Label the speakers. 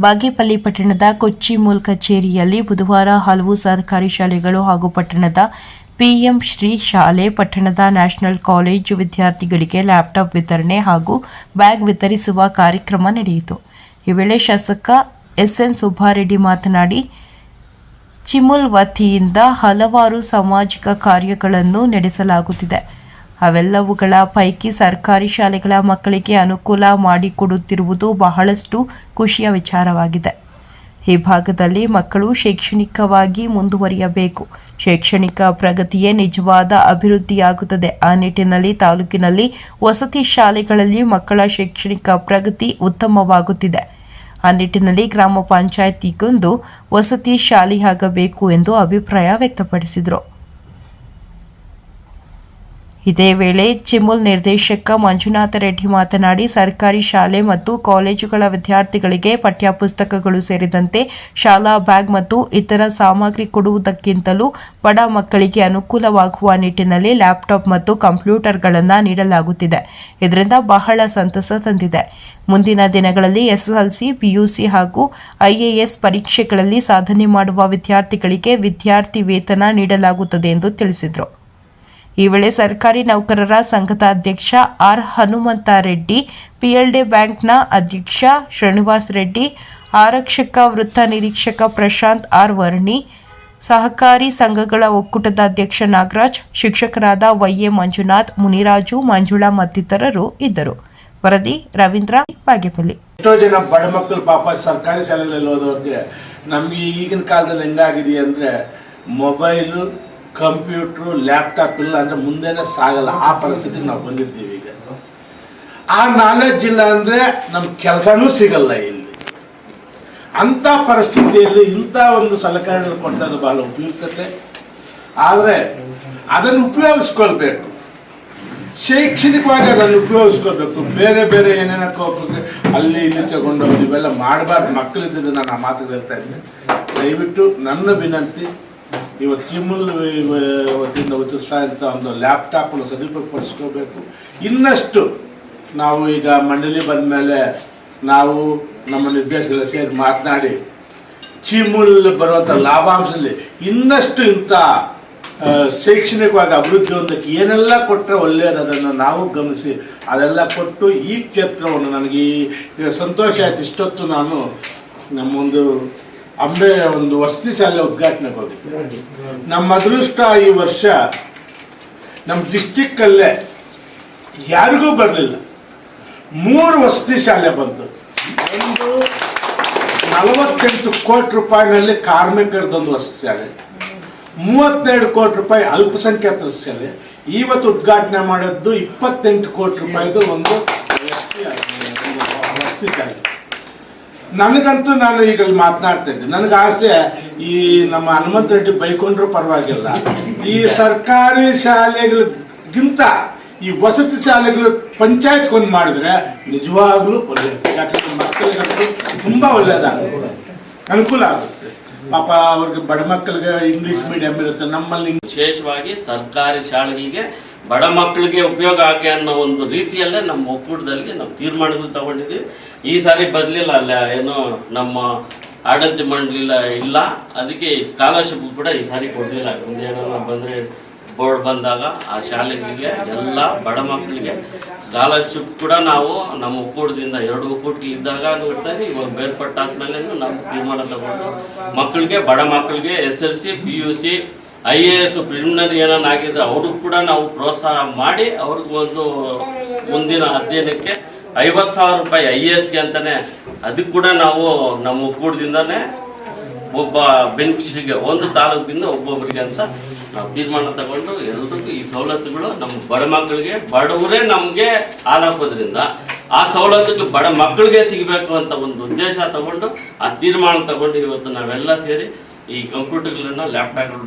Speaker 1: ಬಾಗೇಪಲ್ಲಿ ಪಟ್ಟಣದ ಕೊಚ್ಚಿ ಮೂಲ್ ಕಚೇರಿಯಲ್ಲಿ ಬುಧವಾರ ಹಲವು ಸರ್ಕಾರಿ ಶಾಲೆಗಳು ಹಾಗೂ ಪಟ್ಟಣದ ಪಿಎಂ ಶ್ರೀ ಶಾಲೆ, ಪಟ್ಟಣದ ನ್ಯಾಷನಲ್ ಕಾಲೇಜು ವಿದ್ಯಾರ್ಥಿಗಳಿಗೆ ಲ್ಯಾಪ್ಟಾಪ್ ವಿತರಣೆ ಹಾಗೂ ಬ್ಯಾಗ್ ವಿತರಿಸುವ ಕಾರ್ಯಕ್ರಮ ನಡೆಯಿತು. ಈ ವೇಳೆ ಶಾಸಕ ಎಸ್ಎನ್ ಸುಬ್ಬಾರೆಡ್ಡಿ ಮಾತನಾಡಿ ಚಿಮುಲ್ ವತಿಯಿಂದ ಹಲವಾರು ಸಾಮಾಜಿಕ ಕಾರ್ಯಗಳನ್ನು ನಡೆಸಲಾಗುತ್ತಿದೆ. ಅವೆಲ್ಲವುಗಳ ಪೈಕಿ ಸರ್ಕಾರಿ ಶಾಲೆಗಳ ಮಕ್ಕಳಿಗೆ ಅನುಕೂಲ ಮಾಡಿಕೊಡುತ್ತಿರುವುದು ಬಹಳಷ್ಟು ಖುಷಿಯ ವಿಚಾರವಾಗಿದೆ. ಈ ಭಾಗದಲ್ಲಿ ಮಕ್ಕಳು ಶೈಕ್ಷಣಿಕವಾಗಿ ಮುಂದುವರಿಯಬೇಕು. ಶೈಕ್ಷಣಿಕ ಪ್ರಗತಿಯೇ ನಿಜವಾದ ಅಭಿವೃದ್ಧಿಯಾಗುತ್ತದೆ. ಆ ನಿಟ್ಟಿನಲ್ಲಿ ತಾಲೂಕಿನಲ್ಲಿ ವಸತಿ ಶಾಲೆಗಳಲ್ಲಿ ಮಕ್ಕಳ ಶೈಕ್ಷಣಿಕ ಪ್ರಗತಿ ಉತ್ತಮವಾಗುತ್ತಿದೆ. ಆ ನಿಟ್ಟಿನಲ್ಲಿ ಗ್ರಾಮ ಪಂಚಾಯತಿಗೊಂದು ವಸತಿ ಶಾಲೆಯಾಗಬೇಕು ಎಂದು ಅಭಿಪ್ರಾಯ ವ್ಯಕ್ತಪಡಿಸಿದರು. ಇದೇ ವೇಳೆ ಚಿಮುಲ್ ನಿರ್ದೇಶಕ ಮಂಜುನಾಥ ರೆಡ್ಡಿ ಮಾತನಾಡಿ, ಸರ್ಕಾರಿ ಶಾಲೆ ಮತ್ತು ಕಾಲೇಜುಗಳ ವಿದ್ಯಾರ್ಥಿಗಳಿಗೆ ಪಠ್ಯಪುಸ್ತಕಗಳು ಸೇರಿದಂತೆ ಶಾಲಾ ಬ್ಯಾಗ್ ಮತ್ತು ಇತರ ಸಾಮಗ್ರಿ ಕೊಡುವುದಕ್ಕಿಂತಲೂ ಬಡ ಮಕ್ಕಳಿಗೆ ಅನುಕೂಲವಾಗುವ ನಿಟ್ಟಿನಲ್ಲಿ ಲ್ಯಾಪ್ಟಾಪ್ ಮತ್ತು ಕಂಪ್ಯೂಟರ್ಗಳನ್ನು ನೀಡಲಾಗುತ್ತಿದೆ. ಇದರಿಂದ ಬಹಳ ಸಂತಸ ತಂದಿದೆ. ಮುಂದಿನ ದಿನಗಳಲ್ಲಿ ಎಸ್ಎಸ್ಎಲ್ಸಿ, ಪಿಯುಸಿ ಹಾಗೂ ಐಎಎಸ್ ಪರೀಕ್ಷೆಗಳಲ್ಲಿ ಸಾಧನೆ ಮಾಡುವ ವಿದ್ಯಾರ್ಥಿಗಳಿಗೆ ವಿದ್ಯಾರ್ಥಿ ವೇತನ ನೀಡಲಾಗುತ್ತದೆ ಎಂದು ತಿಳಿಸಿದರು. ಈ ವೇಳೆ ಸರ್ಕಾರಿ ನೌಕರರ ಸಂಘದ ಅಧ್ಯಕ್ಷ ಆರ್ ಹನುಮಂತ ರೆಡ್ಡಿ ಪಿಎಲ್ಡಿ ಬ್ಯಾಂಕ್ನ ಅಧ್ಯಕ್ಷ ಶ್ರೀನಿವಾಸ್ ರೆಡ್ಡಿ, ಆರಕ್ಷಕ ವೃತ್ತ ನಿರೀಕ್ಷಕ ಪ್ರಶಾಂತ್ ಆರ್ ವರ್ಣಿ, ಸಹಕಾರಿ ಸಂಘಗಳ ಒಕ್ಕೂಟದ ಅಧ್ಯಕ್ಷ ನಾಗರಾಜ್, ಶಿಕ್ಷಕರಾದ ವೈಎ ಮಂಜುನಾಥ್, ಮುನಿರಾಜು, ಮಂಜುಳಾ ಮತ್ತಿತರರು ಇದ್ದರು. ವರದಿ ರವೀಂದ್ರ ಬಾಗೇಪಲ್ಲಿ.
Speaker 2: ಎಷ್ಟೋ ಜನ ಬಡ ಮಕ್ಕಳು ಪಾಪ ಸರ್ಕಾರಿ ಶಾಲೆಗಳಲ್ಲಿ ಓದೋರಿಗೆ ನಮಗೆ ಈಗಿನ ಕಾಲದಲ್ಲಿ ಹೆಂಗಾಗಿದೆ ಅಂದರೆ ಮೊಬೈಲು ಕಂಪ್ಯೂಟ್ರು, ಲ್ಯಾಪ್ಟಾಪ್ ಇಲ್ಲ ಅಂದರೆ ಮುಂದೆನೇ ಸಾಗಲ್ಲ. ಆ ಪರಿಸ್ಥಿತಿಗೆ ನಾವು ಬಂದಿದ್ದೀವಿ ಈಗ. ಆ ನಾಲೆಜ್ ಇಲ್ಲ ಅಂದರೆ ನಮ್ಮ ಕೆಲಸನೂ ಸಿಗಲ್ಲ ಇಲ್ಲಿ. ಅಂಥ ಪರಿಸ್ಥಿತಿಯಲ್ಲಿ ಇಂಥ ಒಂದು ಸಲಕರಣೆಗಳು ಕೊಡ್ತಾ ಭಾಳ ಬಹಳ ಉಪಯುಕ್ತತೆ. ಆದರೆ ಅದನ್ನು ಉಪಯೋಗಿಸ್ಕೊಳ್ಬೇಕು. ಶೈಕ್ಷಣಿಕವಾಗಿ ಅದನ್ನು ಉಪಯೋಗಿಸ್ಕೊಳ್ಬೇಕು. ಬೇರೆ ಬೇರೆ ಏನೇನಕ್ಕೆ ಹೋಗ್ಬೇಕು ಅಲ್ಲಿ ಇಲ್ಲಿ ತಗೊಂಡೋಗಿ ಇವೆಲ್ಲ ಮಾಡಬಾರ್ದು. ಮಕ್ಕಳಿದ್ದ ನಾನು ಆ ಮಾತು ಹೇಳ್ತಾ ಇದ್ದೀನಿ. ದಯವಿಟ್ಟು ನನ್ನ ವಿನಂತಿ ಇವತ್ತು ಕಿಮ್ಮಲ್ ವತಿಯಿಂದ ಉಚಿಸ್ತಾ ಇದ್ದ ಒಂದು ಲ್ಯಾಪ್ಟಾಪನ್ನು ಸದುಪಯೋಗಪಡಿಸ್ಕೋಬೇಕು. ಇನ್ನಷ್ಟು ನಾವು ಈಗ ಮಂಡಳಿ ಬಂದ ಮೇಲೆ ನಾವು ನಮ್ಮ ನಿರ್ದೇಶಕರ ಸೇರಿ ಮಾತನಾಡಿ ಚಿಮುಲ್ ಬರುವಂಥ ಲಾಭಾಂಶದಲ್ಲಿ ಇನ್ನಷ್ಟು ಇಂಥ ಶೈಕ್ಷಣಿಕವಾಗಿ ಅಭಿವೃದ್ಧಿ ಹೊಂದಕ್ಕೆ ಏನೆಲ್ಲ ಕೊಟ್ಟರೆ ಒಳ್ಳೆಯದು ಅದನ್ನು ನಾವು ಗಮನಿಸಿ, ಅದೆಲ್ಲ ಕೊಟ್ಟು ಈ ಕ್ಷೇತ್ರವನ್ನು ನನಗೆ ಈ ಸಂತೋಷ ಆಯ್ತು. ಇಷ್ಟೊತ್ತು ನಾನು ನಮ್ಮೊಂದು ಅಂಬೆ ಒಂದು ವಸತಿ ಶಾಲೆ ಉದ್ಘಾಟನೆ ಹೋಗಿತ್ತು ನಮ್ಮ ಅದೃಷ್ಟ ಈ ವರ್ಷ ನಮ್ಮ ಡಿಸ್ಟಿಕ್ಕಲ್ಲೇ ಯಾರಿಗೂ ಬರಲಿಲ್ಲ. ಮೂರು ವಸತಿ ಶಾಲೆ ಬಂತು. ಒಂದು ನಲವತ್ತೆಂಟು ಕೋಟಿ ರೂಪಾಯಿನಲ್ಲಿ ಕಾರ್ಮಿಕರದೊಂದು ವಸತಿ ಶಾಲೆ, ಮೂವತ್ತೆರಡು ಕೋಟಿ ರೂಪಾಯಿ ಅಲ್ಪಸಂಖ್ಯಾತರ ಶಾಲೆ ಇವತ್ತು ಉದ್ಘಾಟನೆ ಮಾಡಿದ್ದು ಇಪ್ಪತ್ತೆಂಟು ಕೋಟಿ ರೂಪಾಯಿದು ಒಂದು ವಸತಿ ವಸತಿ ಶಾಲೆ. ನನಗಂತೂ ನಾನು ಈಗ ಮಾತನಾಡ್ತಾ ಇದ್ದೆ. ನನಗೆ ಆಸೆ ಈ ನಮ್ಮ ಹನುಮಂತ ರೆಡ್ಡಿ ಬೈಕೊಂಡ್ರು ಪರವಾಗಿಲ್ಲ. ಈ ಸರ್ಕಾರಿ ಶಾಲೆಗಳಿಗಿಂತ ಈ ವಸತಿ ಶಾಲೆಗಳು ಪಂಚಾಯತ್ ಒಂದು ಮಾಡಿದ್ರೆ ನಿಜವಾಗ್ಲೂ ಒಳ್ಳೆಯದು ಯಾಕಂದ್ರೆ ಮಕ್ಕಳಿಗಂತೂ ತುಂಬಾ ಒಳ್ಳೇದ ಅನುಕೂಲ ಆಗುತ್ತೆ. ಪಾಪ ಅವ್ರಿಗೆ ಬಡ ಮಕ್ಕಳಿಗೆ ಇಂಗ್ಲಿಷ್ ಮೀಡಿಯಂ ಇರುತ್ತೆ. ನಮ್ಮಲ್ಲಿ
Speaker 3: ವಿಶೇಷವಾಗಿ ಸರ್ಕಾರಿ ಶಾಲೆಗಳಿಗೆ ಬಡ ಮಕ್ಕಳಿಗೆ ಉಪಯೋಗ ಆಗಿ ಅನ್ನೋ ಒಂದು ರೀತಿಯಲ್ಲೇ ನಮ್ಮ ಒಕ್ಕೂಟದಲ್ಲಿ ನಾವು ತೀರ್ಮಾನಗಳು ತಗೊಂಡಿದ್ದೀವಿ. ಈ ಸಾರಿ ಬದಲಿಲ್ಲ ಅಲ್ಲ, ಏನು ನಮ್ಮ ಆಡಳಿತ ಮಂಡಳಿ ಇಲ್ಲ. ಅದಕ್ಕೆ ಸ್ಕಾಲರ್ಶಿಪ್ ಕೂಡ ಈ ಸಾರಿ ಕೊಡಲಿಲ್ಲ. ಮುಂದೇನೋ ಬಂದರೆ ಬೋರ್ಡ್ ಬಂದಾಗ ಆ ಶಾಲೆಗಳಿಗೆ ಎಲ್ಲ ಬಡ ಮಕ್ಕಳಿಗೆ ಸ್ಕಾಲರ್ಶಿಪ್ ಕೂಡ ನಾವು ನಮ್ಮ ಒಕ್ಕೂಟದಿಂದ, ಎರಡು ಒಕ್ಕೂಟಗಳಿದ್ದಾಗ ಇದ್ದಾಗ ಇವಾಗ ಬೇರ್ಪಟ್ಟಾದ್ಮೇಲೆ ನಾವು ತೀರ್ಮಾನ ತಗೊಂಡು ಮಕ್ಕಳಿಗೆ, ಬಡ ಮಕ್ಕಳಿಗೆ S L C, P U C, I A S preliminary ಏನಾನ ಅವ್ರಿಗೂ ಕೂಡ ನಾವು ಪ್ರೋತ್ಸಾಹ ಮಾಡಿ ಅವ್ರಿಗೊಂದು ಮುಂದಿನ ಅಧ್ಯಯನಕ್ಕೆ ಐವತ್ತು ಸಾವಿರ ರೂಪಾಯಿ ಐ ಎಸ್ಗೆ ಅಂತಾನೆ ಅದಕ್ಕೆ ಕೂಡ ನಾವು ನಮ್ಮ ಒಕ್ಕೂಟದಿಂದಾನೆ ಒಬ್ಬ ಬೆನಿಫಿಷರಿಗೆ ಒಂದು ತಾಲೂಕಿಂದ ಒಬ್ಬೊಬ್ಬರಿಗೆ ಅಂತ ನಾವು ತೀರ್ಮಾನ ತಗೊಂಡು ಎಲ್ರಿಗೂ ಈ ಸವಲತ್ತುಗಳು ನಮ್ಮ ಬಡ ಮಕ್ಕಳಿಗೆ ಬಡವರೇ ನಮಗೆ ಹಾಲಾಕೋದ್ರಿಂದ ಆ ಸವಲತ್ತುಗಳು ಬಡ ಮಕ್ಕಳಿಗೆ ಸಿಗಬೇಕು ಅಂತ ಒಂದು ಉದ್ದೇಶ ತಗೊಂಡು ಆ ತೀರ್ಮಾನ ತಗೊಂಡು ಇವತ್ತು ನಾವೆಲ್ಲ ಸೇರಿ ಈ ಕಂಪ್ಯೂಟರ್ಗಳನ್ನ ಲ್ಯಾಪ್ಟಾಪ್ಗಳನ್ನ